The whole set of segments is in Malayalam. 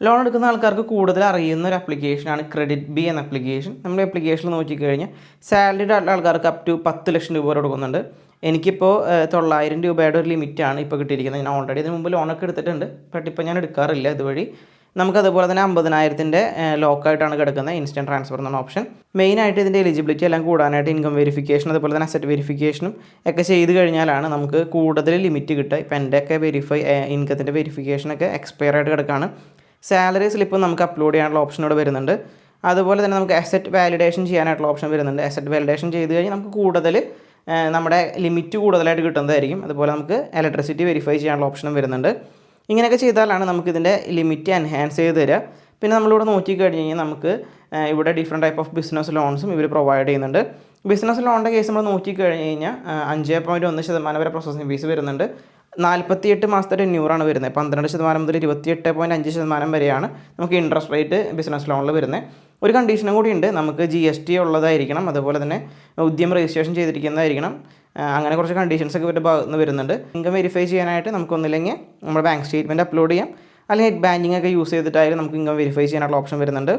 ലോൺ എടുക്കുന്ന ആൾക്കാർക്ക് കൂടുതൽ അറിയുന്ന ഒരു ആപ്ലിക്കേഷനാണ് ക്രെഡിറ്റ് ബി എന്ന ആപ്ലിക്കേഷൻ നമ്മൾ ആപ്ലിക്കേഷനിൽ നോക്കിക്കഴിഞ്ഞാൽ സാലറിഡ് ആയിട്ടുള്ള ആൾക്കാർക്ക് അപ് ടു പത്ത് ലക്ഷം രൂപ വരെ കൊടുക്കുന്നുണ്ട്. എനിക്കിപ്പോൾ തൊള്ളായിരം രൂപയുടെ ഒരു ലിമിറ്റാണ് ഇപ്പോൾ കിട്ടിയിരിക്കുന്നത്. ഞാൻ ഓൾറെഡി ഇതിന് മുമ്പ് ലോണൊക്കെ എടുത്തിട്ടുണ്ട്. ബട്ട് ഇപ്പോൾ ഞാൻ എടുക്കാറില്ല ഇതുവഴി. നമുക്ക് അതുപോലെ തന്നെ അമ്പതിനായിരത്തിന്റെ ലോക്കായിട്ടാണ് കിടക്കുന്നത്. ഇൻസ്റ്റന്റ് ട്രാൻസ്ഫർ എന്ന ഓപ്ഷൻ മെയിനായിട്ട് ഇതിന്റെ എലിജിബിലിറ്റി എല്ലാം കൂടാനായിട്ട് ഇൻകം വെരിഫിക്കേഷൻ അതുപോലെ തന്നെ അസറ്റ് വെരിഫിക്കേഷനും ഒക്കെ ചെയ്ത് കഴിഞ്ഞാലാണ് നമുക്ക് കൂടുതൽ ലിമിറ്റ് കിട്ടുക. ഇപ്പം എന്റെ ഒക്കെ വെരിഫൈ ഇൻകത്തിന്റെ വെരിഫിക്കേഷനൊക്കെ എക്സ്പയർ ആയിട്ട് കിടക്കുകയാണ്. സാലറി സ്ലിപ്പ് നമുക്ക് അപ്ലോഡ് ചെയ്യാനുള്ള ഓപ്ഷൻ ഇവിടെ വരുന്നുണ്ട്. അതുപോലെ തന്നെ നമുക്ക് അസറ്റ് വാലിഡേഷൻ ചെയ്യാനായിട്ടുള്ള ഓപ്ഷൻ വരുന്നുണ്ട്. അസറ്റ് വാലിഡേഷൻ ചെയ്ത് കഴിഞ്ഞാൽ നമുക്ക് കൂടുതൽ നമ്മുടെ ലിമിറ്റ് കൂടുതലായിട്ട് കിട്ടുന്നതായിരിക്കും. അതുപോലെ നമുക്ക് ഇലക്ട്രിസിറ്റി വെരിഫൈ ചെയ്യാനുള്ള ഓപ്ഷനും വരുന്നുണ്ട്. ഇങ്ങനെയൊക്കെ ചെയ്താലാണ് നമുക്കിതിന്റെ ലിമിറ്റ് എൻഹാൻസ് ചെയ്ത് തരിക പിന്നെ നമ്മളിവിടെ നോക്കിക്കഴിഞ്ഞ് കഴിഞ്ഞാൽ നമുക്ക് ഇവിടെ ഡിഫറെന്റ് ടൈപ്പ് ഓഫ് ബിസിനസ് ലോൺസും ഇവർ പ്രൊവൈഡ് ചെയ്യുന്നുണ്ട്. ബിസിനസ് ലോണിന്റെ കേസ് നമ്മൾ നോക്കിക്കഴിഞ്ഞ് കഴിഞ്ഞാൽ അഞ്ച് പോയിന്റ് ഒന്ന് ശതമാനം വരെ പ്രോസസ്സിംഗ് ഫീസ് വരുന്നുണ്ട്. നാൽപ്പത്തിയെട്ട് മാസത്തെ ടെന്യൂറാണ് വരുന്നത്. പന്ത്രണ്ട് ശതമാനം മുതൽ ഇരുപത്തിയെട്ട് പോയിന്റ് അഞ്ച് ശതമാനം വരെയാണ് നമുക്ക് ഇൻട്രസ്റ്റ് റേറ്റ് ബിസിനസ് ലോണിൽ വരുന്നത്. ഒരു കണ്ടീഷനും കൂടി ഉണ്ട്. നമുക്ക് ജി എസ് ടി ഉള്ളതായിരിക്കണം. അതുപോലെ തന്നെ ഉദ്യമം രജിസ്ട്രേഷൻ ചെയ്തിരിക്കുന്നതായിരിക്കണം. അങ്ങനെ കുറച്ച് കണ്ടീഷൻസ് ഒക്കെ ഇവരുടെ ഭാഗത്ത് നിന്ന് വരുന്നുണ്ട്. ഇൻകം വെരിഫൈ ചെയ്യാനായിട്ട് നമുക്കൊന്നില്ലെങ്കിൽ നമ്മുടെ ബാങ്ക് സ്റ്റേറ്റ്മെന്റ് അപ്ലോഡ് ചെയ്യാം. അല്ലെങ്കിൽ നെറ്റ് ബാങ്കിങ് ഒക്കെ യൂസ് ചെയ്തിട്ടായാലും നമുക്ക് ഇൻകം വെരിഫൈ ചെയ്യാനുള്ള ഓപ്ഷൻ വരുന്നുണ്ട്.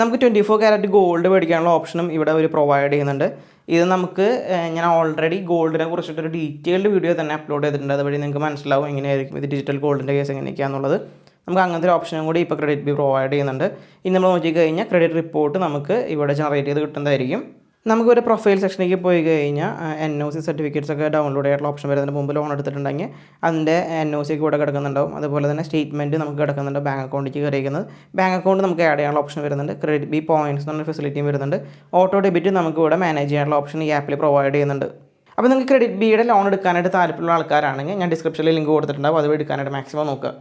നമുക്ക് ട്വന്റി ഫോർ ക്യാരറ്റ് ഗോൾഡ് മേടിക്കാനുള്ള ഓപ്ഷനും ഇവിടെ അവർ പ്രൊവൈഡ് ചെയ്യുന്നുണ്ട്. ഇത് നമുക്ക് ഞാൻ ഓൾറെഡി ഗോൾഡിനെ കുറിച്ചിട്ടൊരു ഡീറ്റെയിൽഡ് വീഡിയോ തന്നെ അപ്ലോഡ് ചെയ്തിട്ടുണ്ട്. അതുവഴി നിങ്ങൾക്ക് മനസ്സിലാവും എങ്ങനെയായിരിക്കും ഇത് ഡിജിറ്റൽ ഗോൾഡിന്റെ കേസ് എങ്ങനെയൊക്കെയാണെന്നുള്ളത് നമുക്ക് അങ്ങനത്തെ ഒരു ഓപ്ഷനും കൂടി ഇപ്പോൾ ക്രെഡിറ്റ് ബി പ്രൊവൈഡ് ചെയ്യുന്നുണ്ട്. ഇനി നമ്മൾ നോക്കിക്കഴിഞ്ഞാൽ ക്രെഡിറ്റ് റിപ്പോർട്ട് നമുക്ക് ഇവിടെ ജനറേറ്റ് ചെയ്ത് കിട്ടുന്നതായിരിക്കും. നമുക്ക് ഒരു പ്രൊഫൈൽ സെക്ഷനിലേക്ക് പോയി കഴിഞ്ഞാൽ എൻ ഒ സി സർട്ടിഫിക്കറ്റ്സ് ഒക്കെ ഡൗൺലോഡ് ചെയ്യാനുള്ള ഓപ്ഷൻ വരുന്നതിന് മുമ്പ് ലോൺ എടുത്തിട്ടുണ്ടെങ്കിൽ അതിന്റെ എൻ ഒ സി ഇവിടെ കിടക്കുന്നുണ്ടാവും. അതുപോലെ തന്നെ സ്റ്റേറ്റ്മെന്റ് നമുക്ക് കിടക്കുന്നുണ്ട് ബാങ്ക് അക്കൗണ്ടിലേക്ക് കയറിയിരിക്കുന്നത്. ബാങ്ക് അക്കൗണ്ട് നമുക്ക് ആഡ് ചെയ്യാനുള്ള ഓപ്ഷൻ വരുന്നുണ്ട്. ക്രെഡിറ്റ് ബി പോയിന്റ്സ് എന്നുള്ള ഫെസിലിറ്റിയും വരുന്നുണ്ട്. ഓട്ടോ ഡെബിറ്റ് നമുക്ക് ഇവിടെ മാനേജ് ചെയ്യാനുള്ള ഓപ്ഷൻ ഈ ആപ്പിൽ പ്രൊവൈഡ് ചെയ്യുന്നുണ്ട്. അപ്പോൾ നിങ്ങൾക്ക് ക്രെഡിറ്റ് ബിയുടെ ലോൺ എടുക്കാനായിട്ട് താല്പര്യമുള്ള ആൾക്കാരാണെങ്കിൽ ഞാൻ ഡിസ്ക്രിപ്ഷനിൽ ലിങ്ക് കൊടുത്തിട്ടുണ്ടാവും. അത് എടുക്കാനായിട്ട് മാക്സിമം നോക്കുക.